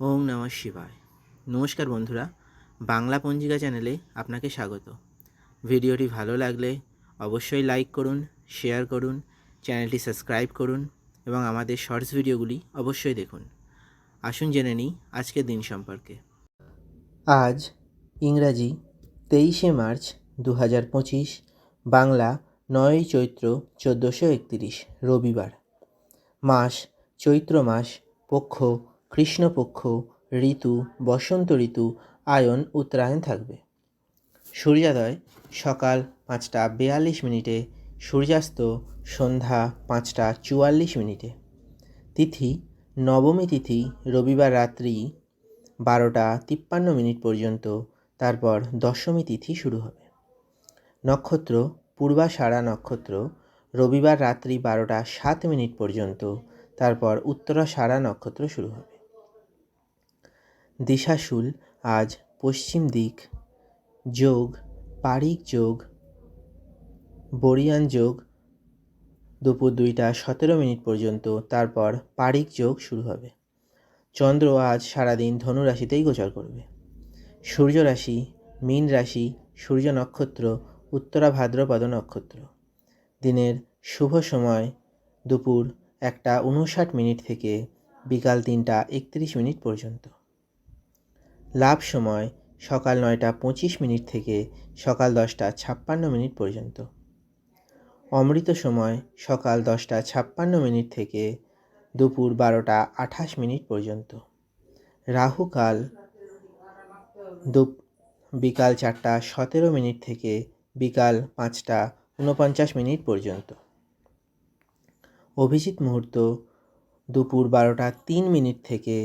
ওম নমঃ শিবায়। নমস্কার বন্ধুরা, বাংলা পঞ্জিকা চ্যানেলে আপনাকে স্বাগত। ভিডিওটি ভালো লাগলে অবশ্যই লাইক করুন, শেয়ার করুন, চ্যানেলটি সাবস্ক্রাইব করুন এবং আমাদের শর্টস ভিডিওগুলি অবশ্যই দেখুন। আসুন জেনে নিই আজকের দিন সম্পর্কে। আজ ইংরাজি তেইশে মার্চ দু হাজার পঁচিশ, বাংলা নয়ই চৈত্র চোদ্দোশো একতিরিশ, রবিবার। মাস, চৈত্র মাস, পক্ষ কৃষ্ণপক্ষ, ঋতু, বসন্ত ঋতু, আয়ন, উত্তরায়ণ থাকবে। সূর্যোদয়, সকাল পাঁচটা বেয়াল্লিশ মিনিটে, সূর্যাস্ত সন্ধ্যা পাঁচটা চুয়াল্লিশ মিনিটে। তিথি, নবমী তিথি, রবিবার রাত্রি বারোটা তিপ্পান্ন মিনিট পর্যন্ত, তারপর দশমী তিথি শুরু হবে। নক্ষত্র, পূর্বাষাঢ়া নক্ষত্র, রবিবার রাত্রি বারোটা সাত মিনিট পর্যন্ত, তারপর উত্তরাষাঢ়া নক্ষত্র শুরু হবে। দিশাশুল, আজ পশ্চিম দিক। যোগ, পারিক যোগ। বরিয়ান যোগ। দুপুর দুইটা সতেরো মিনিট পর্যন্ত, তারপর পারিক যোগ শুরু হবে। চন্দ্র আজ সারাদিন ধনু রাশিতেই গোচর করবে। সূর্য রাশি, মীন রাশি, সূর্য নক্ষত্র, উত্তরা ভাদ্রপদ নক্ষত্র। দিনের শুভ সময়, দুপুর একটা উনষাট মিনিট থেকে বিকাল তিনটা একত্রিশ মিনিট পর্যন্ত। লাভ সময় সকাল নয়টা পঁচিশ মিনিট থেকে সকাল দশটা ছাপ্পান্ন মিনিট পর্যন্ত। অমৃত সময় সকাল দশটা ছাপ্পান্ন মিনিট থেকে দুপুর বারোটা আঠাশ মিনিট পর্যন্ত। রাহুকাল দু বিকাল চারটা সতেরো মিনিট থেকে বিকাল পাঁচটা ঊনপঞ্চাশ মিনিট পর্যন্ত। অভিজিৎ মুহূর্ত দুপুর বারোটা তিন মিনিট থেকে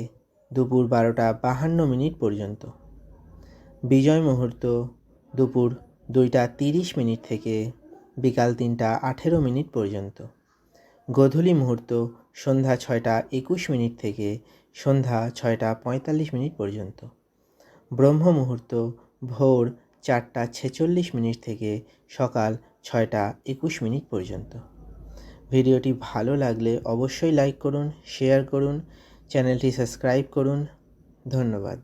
দুপুর বারোটা বাহান্ন মিনিট পর্যন্ত। বিজয় মুহূর্ত, দুপুর দুইটা তিরিশ মিনিট থেকে বিকাল তিনটা আঠেরো মিনিট পর্যন্ত। গোধূলি মুহূর্ত, সন্ধ্যা ছয়টা একুশ মিনিট থেকে সন্ধ্যা ছয়টা পঁয়তাল্লিশ মিনিট পর্যন্ত। ব্রহ্ম মুহূর্ত, ভোর চারটা ছেচল্লিশ মিনিট থেকে সকাল ছয়টা একুশ মিনিট পর্যন্ত। ভিডিওটি ভালো লাগলে অবশ্যই লাইক করুন, শেয়ার করুন চ্যানেলটি সাবস্ক্রাইব করুন ধন্যবাদ